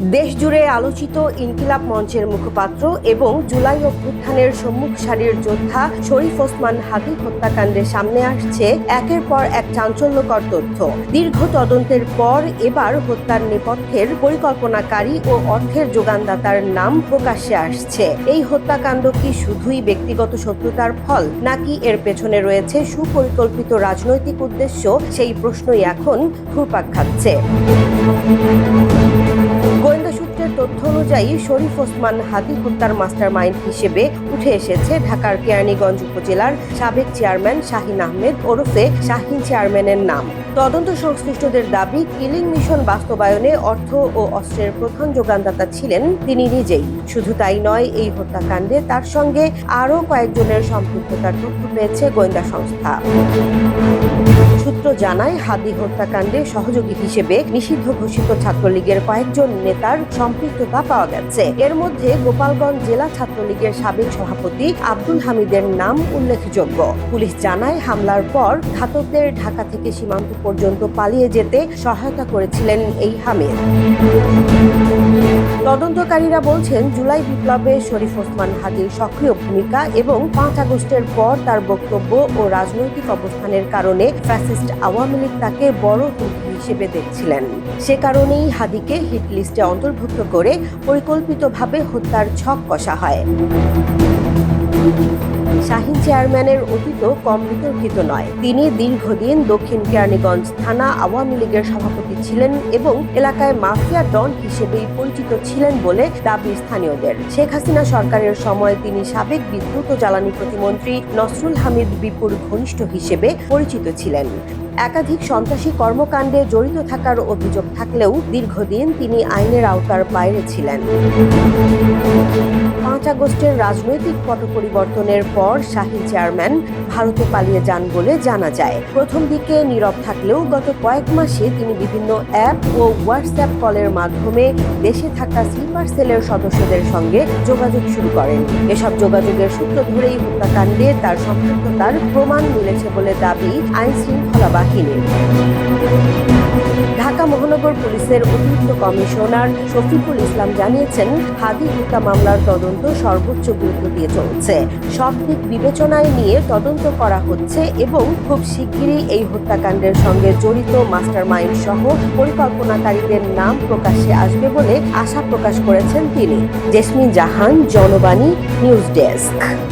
দেশজুড়ে আলোচিত ইনকিলাব মঞ্চের মুখপাত্র এবং জুলাই অভ্যুত্থানের সম্মুখ সারির যোদ্ধা শরীফ ওসমান হাদি হত্যাকাণ্ডে সামনে আসছে একের পর এক চাঞ্চল্যকর তথ্য। দীর্ঘ তদন্তের পর এবার হত্যার নেপথ্যের পরিকল্পনাকারী ও অর্থের যোগানদাতার নাম প্রকাশ্যে আসছে। এই হত্যাকাণ্ড কি শুধুই ব্যক্তিগত শত্রুতার ফল, নাকি এর পেছনে রয়েছে সুপরিকল্পিত রাজনৈতিক উদ্দেশ্য? সেই প্রশ্নই এখন ঘুরপাক খাচ্ছে। অনুযায়ী শরীফ ওসমান হাদি হত্যার মাস্টার মাইন্ড হিসেবে উঠে এসেছে ঢাকার কেরানীগঞ্জ উপজেলার সাবেক চেয়ারম্যান শাহিন আহমেদ ওরফে শাহিন চেয়ারম্যানের নাম। তদন্ত সংশ্লিষ্টদের দাবি, কিলিং মিশন বাস্তবায়নে অর্থ ও অস্ত্রের প্রধান যোগানদাতা ছিলেন তিনি নিজেই। শুধু তাই নয়, এই হত্যাকাণ্ডে তার সঙ্গে আরও কয়েকজনের সম্পৃক্ততার তথ্য পেয়েছে গোয়েন্দা সংস্থা। সূত্র জানায়, হাদি হত্যাকাণ্ডে সহযোগী হিসেবে নিষিদ্ধ ঘোষিত ছাত্রলীগের কয়েকজন নেতার সম্পৃক্ততা পাওয়া গেছে। এর মধ্যে গোপালগঞ্জ জেলা ছাত্রলীগের সাবেক সভাপতি আব্দুল হামিদের নাম উল্লেখযোগ্য। পুলিশ জানায়, হামলার পর ঘাতকদের ঢাকা থেকে সীমান্ত পর্যন্ত পালিয়ে যেতে সহায়তা করেছিলেন এই হামিদ। তদন্তকারীরা বলছেন, জুলাই বিপ্লবে শরীফ ওসমান হাদির সক্রিয় ভূমিকা এবং পাঁচ আগস্টের পর তার বক্তব্য ও রাজনৈতিক অবস্থানের কারণে ফ্যাসিস্ট আওয়ামী লীগ তাকে বড় হুমকি হিসেবে দেখছিলেন। সে কারণেই হাদিকে হিট লিস্টে অন্তর্ভুক্ত করে পরিকল্পিতভাবে হত্যার ছক কষা হয়। শাহিন চেয়ারম্যানের অতীত কম বিতর্কিত নয়। তিনি দীর্ঘদিন দক্ষিণ কেরানীগঞ্জ থানা আওয়ামী লীগের সভাপতি ছিলেন এবং এলাকায় মাফিয়া ডন হিসেবেই পরিচিত ছিলেন বলে দাবি স্থানীয়দের। শেখ হাসিনা সরকারের সময় তিনি সাবেক বিদ্যুৎ ও জ্বালানি প্রতিমন্ত্রী নসরুল হামিদ বিপুর ঘনিষ্ঠ হিসেবে পরিচিত ছিলেন। একাধিক সন্ত্রাসী কর্মকাণ্ডে জড়িত থাকার অভিযোগ থাকলেও দীর্ঘদিন তিনি আইনের আওতার বাইরে ছিলেন। পাঁচ আগস্টের রাজনৈতিক পট পরিবর্তনের পর শাহিন চেয়ারম্যান ভারতে পালিয়ে যান বলে জানা যায়। প্রথম দিকে নীরব থাকলেও গত কয়েক মাসে তিনি বিভিন্ন অ্যাপ ও হোয়াটসঅ্যাপ কলের মাধ্যমে দেশে থাকা স্লিপার সেলের সদস্যদের সঙ্গে যোগাযোগ শুরু করেন। এসব যোগাযোগের সূত্র ধরেই হত্যাকাণ্ডে তার সম্পৃক্ততার প্রমাণ মিলেছে বলে দাবি আইন শৃঙ্খলা বাহিনীর ঢাকা মহানগর পুলিশের অতিরিক্ত কমিশনার শফিকুল ইসলাম জানিয়েছেন, হাদি হত্যা মামলার তদন্ত সর্বোচ্চ গুরুত্ব দিয়ে চলছে। সব দিক বিবেচনায় নিয়ে তদন্ত করা হচ্ছে এবং খুব শিগগিরই এই হত্যাকাণ্ডের সঙ্গে জড়িত মাস্টার মাইন্ড সহ পরিকল্পনাকারীদের নাম প্রকাশ্যে আসবে বলে আশা প্রকাশ করেছেন তিনি। Jesmin Jahan, Janobani, news desk.